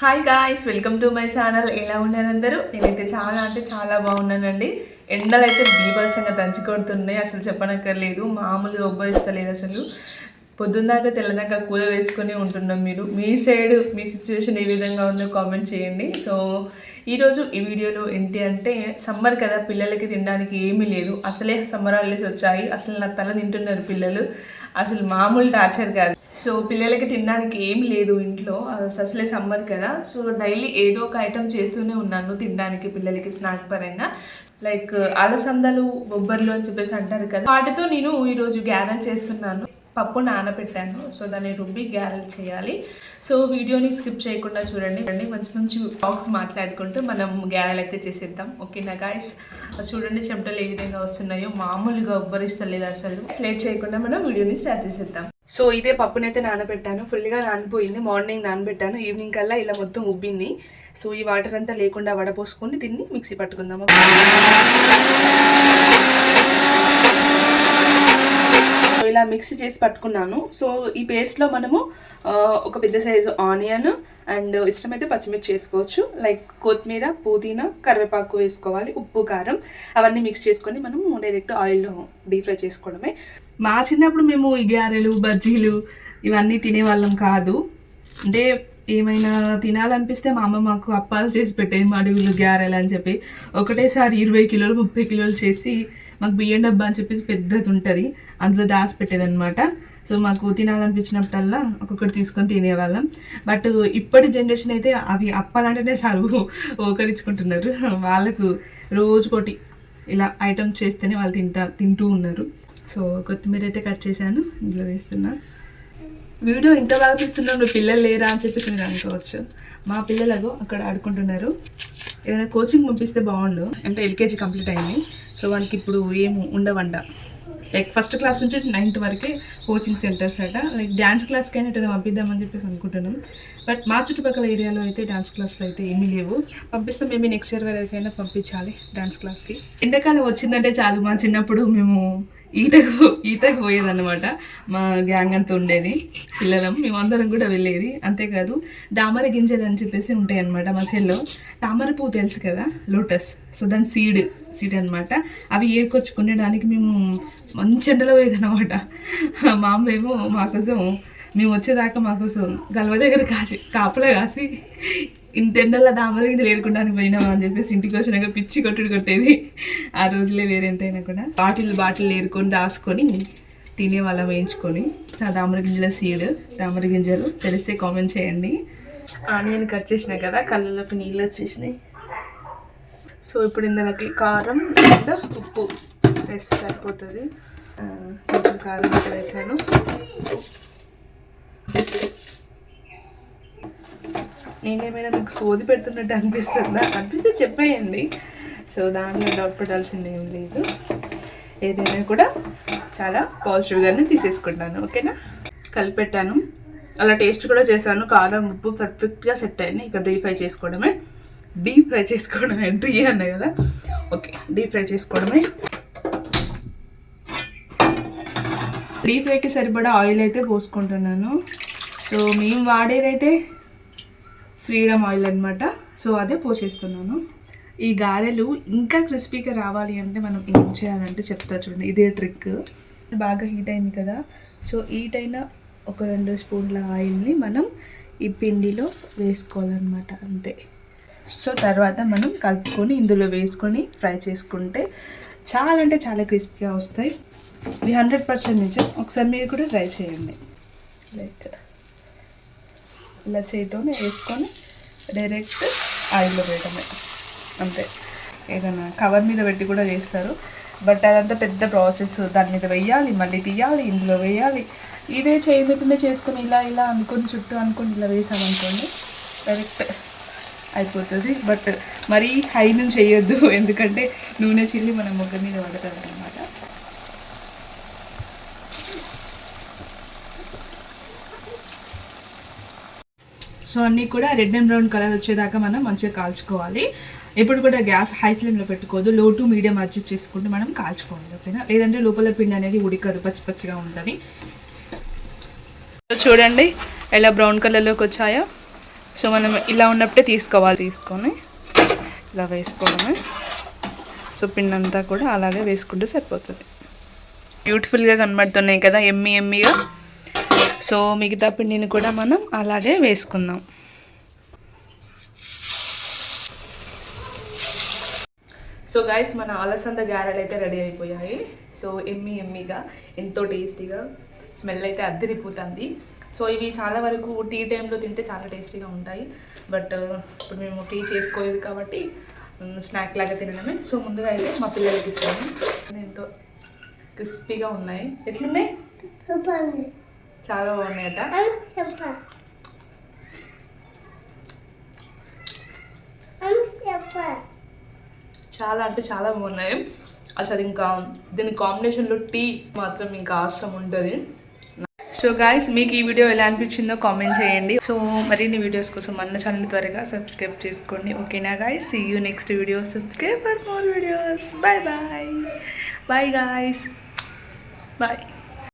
Hi guys welcome to my channel ఎలా ఉన్నారు అందరూ? నేనైతే చాలా అంటే చాలా బాగున్నానండి. ఎండలు అయితే బీభత్సంగా దంచి కొడుతున్నాయి అసలు చెప్పనక్కర్లేదు. మామూలుగా ఉబ్బరిస్తలేదు అసలు. పొద్దున్నాక తెల్లదాకా కూలర్ వేసుకొని ఉంటున్నాం మీరు. మీ సైడ్ మీ సిచ్యువేషన్ ఏ విధంగా ఉందో కామెంట్ చేయండి. సో ఈరోజు ఈ వీడియోలో ఏంటి అంటే సమ్మర్ కదా పిల్లలకి తినడానికి ఏమీ లేదు. అసలే సమ్మర్ హాలిడేస్ వచ్చాయి. అసలు నా తల తింటున్నారు పిల్లలు. అసలు మామూలు టార్చర్ కాదు. సో పిల్లలకి తినడానికి ఏం లేదు ఇంట్లో. అసలే సమ్మర్ కదా. సో డైలీ ఏదో ఒక ఐటెం చేస్తూనే ఉన్నాను తినడానికి పిల్లలకి స్నాక్ పరంగా. లైక్ అలసందలు బొబ్బర్లు అని చెప్పేసి అంటారు కదా. వాటితో నేను ఈరోజు గ్యారెల్ చేస్తున్నాను. పప్పు నానబెట్టాను సో దాన్ని రుబ్బి గ్యారెల్ చేయాలి. సో వీడియోని స్కిప్ చేయకుండా చూడండి. రండి మంచి మంచి బాక్స్ మాట్లాడుకుంటూ మనం గ్యారెల్ అయితే చేసేద్దాం. ఓకేనా గాయస్ చూడండి చెమటలు ఏ విధంగా వస్తున్నాయో. మామూలుగా ఉబ్బరిస్తలేదు అసలు. లేట్ చేయకుండా మనం వీడియోని స్టార్ట్ చేసేద్దాం. సో ఇదే పప్పునైతే నానబెట్టాను. ఫుల్గా నానిపోయింది. మార్నింగ్ నానబెట్టాను. ఈవినింగ్ కల్లా ఇలా మొత్తం ఉబ్బింది. సో ఈ వాటర్ అంతా లేకుండా వడపోసుకొని దీన్ని మిక్సీ పట్టుకుందాము ఇలా మిక్స్ చేసి పట్టుకున్నాను. సో ఈ పేస్ట్లో మనము ఒక పెద్ద సైజు ఆనియన్ అండ్ ఇష్టమైతే పచ్చిమిర్చి వేసుకోవచ్చు. లైక్ కొత్తిమీర పుదీనా కరివేపాకు వేసుకోవాలి ఉప్పు కారం అవన్నీ మిక్స్ చేసుకొని మనము డైరెక్ట్ ఆయిల్లో డీప్ ఫ్రై చేసుకోవడమే. మా చిన్నప్పుడు మేము ఈ గారెలు బజ్జీలు ఇవన్నీ తినేవాళ్ళం కాదు. అంటే ఏమైనా తినాలనిపిస్తే మా అమ్మ మాకు అప్పాలు చేసి పెట్టేది మడుగులు గ్యారెలు అని చెప్పి. ఒకటేసారి ఇరవై కిలోలు ముప్పై కిలోలు చేసి మాకు బియ్యం డబ్బా అని చెప్పేసి పెద్దది ఉంటుంది. అందులో దాచి పెట్టేదన్నమాట. సో మాకు తినాలనిపించినప్పుడల్లా ఒక్కొక్కటి తీసుకొని తినేవాళ్ళం. బట్ ఇప్పటి జనరేషన్ అయితే అవి అప్పాలంటేనే సరువు ఓకరించుకుంటున్నారు. వాళ్ళకు రోజుకోటి ఇలా ఐటమ్ చేస్తేనే వాళ్ళు తింటా తింటూ ఉన్నారు. సో కొత్తిమీర అయితే కట్ చేశాను ఇందులో వేస్తున్నా. వీడియో ఇంత బాగా తీస్తున్నాం పిల్లలు లేరా అని చెప్పేసి మీరు అనుకోవచ్చు. మా పిల్లలకు అక్కడ ఆడుకుంటున్నారు. ఏదైనా కోచింగ్ పంపిస్తే బాగుండు. అంటే ఎల్కేజీ కంప్లీట్ అయింది. సో వానికి ఇప్పుడు ఏం ఉండవంట. లైక్ ఫస్ట్ క్లాస్ నుంచి నైన్త్ వరకే కోచింగ్ సెంటర్స్ అట. లైక్ డ్యాన్స్ క్లాస్కి అయినా ఏదైనా పంపిద్దామని చెప్పేసి అనుకుంటున్నాం. బట్ మా చుట్టుపక్కల ఏరియాలో అయితే డ్యాన్స్ క్లాస్లో అయితే ఏమీ లేవు. పంపిస్తే మేబీ నెక్స్ట్ ఇయర్ వరకైనా పంపించాలి డ్యాన్స్ క్లాస్కి ఎండాకాలం వచ్చిందంటే చాలు మా చిన్నప్పుడు మేము ఈతకు ఈతకు పోయేదన్నమాట. మా గ్యాంగ్ అంతా ఉండేది పిల్లలం. మేమందరం కూడా వెళ్ళేది. అంతేకాదు దామర గింజలు అని చెప్పేసి ఉంటాయి అనమాట మా చెల్లో. తామర పువ్వు తెలుసు కదా? లోటస్. సో దాని సీడ్ సీడ్ అనమాట అవి ఏర్కొచ్చుకునేడానికి మేము మంచి ఎండలో పోయేదన్నమాట. మా అమ్మేమో మాకోసం మా కోసం మేము వచ్చేదాకా మాకోసం గలవ గల్వ దగ్గర కాసి కాపలా కాసి ఇంత ఎండల్లో దామర గింజలు పోయినామా అని చెప్పేసి ఇంటికి వచ్చినాక పిచ్చి కొట్టుడు కొట్టేది. ఆ రోజులే వేరే ఎంతైనా కూడా. బాటిల్ బాటిల్ ఏరుకొని దాసుకొని తినే వాళ్ళం వేయించుకొని ఆ దామర గింజల సీడ్ దామర గింజలు తెలిస్తే కామెంట్ చేయండి. ఆనియన్ కట్ చేసిన కదా కళ్ళలోకి నీళ్ళు వచ్చేసినాయి. సో ఇప్పుడు ఇందులోకి కారం అండ్ ఉప్పు వేస్తే సరిపోతుంది. కొంచెం కారం వేసాను. నేనేమైనా మీకు సోది పెడుతున్నట్టు అనిపిస్తుందా? అనిపిస్తే చెప్పేయండి. సో దానిలో డౌట్ పడాల్సింది ఏం లేదు. ఏదైనా కూడా చాలా పాజిటివ్గానే తీసేసుకుంటాను ఓకేనా? కలిపెట్టాను. అలా టేస్ట్ కూడా చేశాను. కారం ఉప్పు పర్ఫెక్ట్గా సెట్ అయింది ఇక్కడ డీప్ ఫ్రై చేసుకోవడమే. డీప్ ఫ్రై చేసుకోవడమే. డ్రీ అన్నాయి కదా? ఓకే డీప్ ఫ్రై చేసుకోవడమే. డీప్ ఫ్రైకి సరిపడా ఆయిల్ అయితే పోసుకుంటున్నాను. సో మేము వాడేదైతే ఫ్రీడమ్ ఆయిల్ అనమాట సో అదే పోసేస్తున్నాను. ఈ గారెలు ఇంకా క్రిస్పీగా రావాలి అంటే మనం ఏం చేయాలంటే చెప్తా చూడండి. ఇదే ట్రిక్ బాగా హీట్ అయింది కదా. సో హీట్ అయిన ఒక రెండు స్పూన్ల ఆయిల్ని మనం ఈ పిండిలో వేసుకోవాలన్నమాట. అంతే. సో తర్వాత మనం కలుపుకొని ఇందులో వేసుకొని ఫ్రై చేసుకుంటే చాలా అంటే చాలా క్రిస్పీగా వస్తాయి. ఇది హండ్రెడ్ పర్సెంట్ నిజం. ఒకసారి మీరు కూడా ట్రై చేయండి. లైక్ ఇలా చేతితోనే వేసుకొని డైరెక్ట్ ఆయిల్లో వేయడమే. అంతే. ఏదైనా కవర్ మీద పెట్టి కూడా చేస్తారు. బట్ అదంతా పెద్ద ప్రాసెస్. దాని మీద వేయాలి మళ్ళీ తీయాలి ఇందులో వేయాలి. ఇదే చేయి మీదనే చేసుకొని ఇలా ఇలా అనుకొని చుట్టూ అనుకుని ఇలా వేసామనుకోండి డైరెక్ట్ అయిపోతుంది. బట్ మరీ హై నుంచి చేయొద్దు. ఎందుకంటే నూనె చిల్లి మన మొగ్గ మీద పడుతుంది అనమాట సో అన్నీ కూడా రెడ్ అండ్ బ్రౌన్ కలర్ వచ్చేదాకా మనం మంచిగా కాల్చుకోవాలి. ఎప్పుడు కూడా గ్యాస్ హై ఫ్లేమ్లో పెట్టుకోవద్దు. లో టు మీడియం అడ్జస్ట్ చేసుకుంటూ మనం కాల్చుకోవాలి ఓకేనా? లేదంటే లోపల పిండి అనేది ఉడికదు పచ్చి పచ్చిగా ఉంటుంది. చూడండి ఎలా బ్రౌన్ కలర్లోకి వచ్చాయో. సో మనం ఇలా ఉన్నప్పుడే తీసుకోవాలి తీసుకొని ఇలా వేసుకోవడమే. సో పిండి అంతా కూడా అలాగే వేసుకుంటే సరిపోతుంది. బ్యూటిఫుల్గా కనబడుతున్నాయి కదా ఎమ్మి ఎమ్మిగా. సో మిగతా పిండిని కూడా మనం అలాగే వేసుకుందాం. సో గైస్ మన అలసంద గారెలు అయితే రెడీ అయిపోయాయి. సో ఎమ్మి ఎమ్మిగా ఎంతో టేస్టీగా స్మెల్ అయితే అద్దరిపోతుంది. సో ఇవి చాలా వరకు టీ టైంలో తింటే చాలా టేస్టీగా ఉంటాయి. బట్ ఇప్పుడు మేము టీ చేసుకోలేదు కాబట్టి స్నాక్ లాగా తినడమే. సో ముందుగా అయితే మా పిల్లలకి ఇస్తాను. ఎంతో క్రిస్పీగా ఉన్నాయి. ఎట్లున్నాయి? చాలా బాగున్నాయట. చాలా అంటే చాలా బాగున్నాయి. అసలు ఇంకా దీని కాంబినేషన్లో టీ మాత్రం ఇంకా ఆసం ఉంటుంది. సో గాయస్ మీకు ఈ వీడియో ఎలా అనిపించిందో కామెంట్ చేయండి. సో మరిన్ని వీడియోస్ కోసం మన ఛానల్ త్వరగా సబ్స్క్రైబ్ చేసుకోండి. ఓకేనా guys see you next video subscribe for more videos bye bye bye guys bye